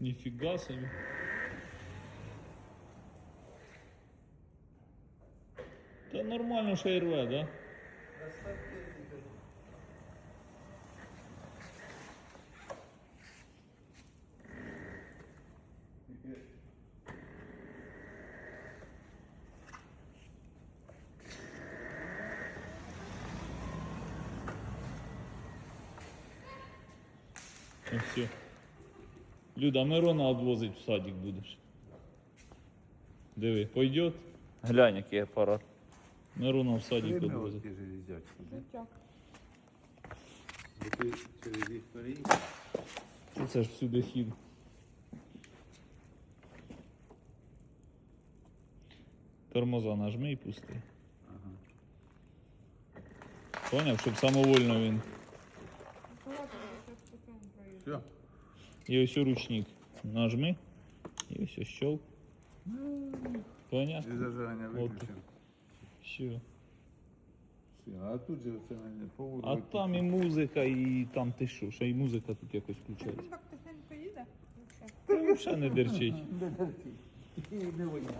Ніфіга собі. Та нормально ще й рве, да? Ну все. Люда, Мирона відвозить в садик будеш. Диви, пойдет? Глянь, який апарат. Мирона в садик відвозить. переїхав. Це ж всюди хід. Тормоза нажми і пусти. Ага. Поняв, щоб самовольно він. Все. І ось ручник. Нажми. І ось щелк. Понятно? І зажигання виключено. Все. А тут же це не повод. А там і музика, і там ти що, ще і музика тут якось включається. так тихенько їде. Вообще. Та взагалі не дерчить. Не воняє.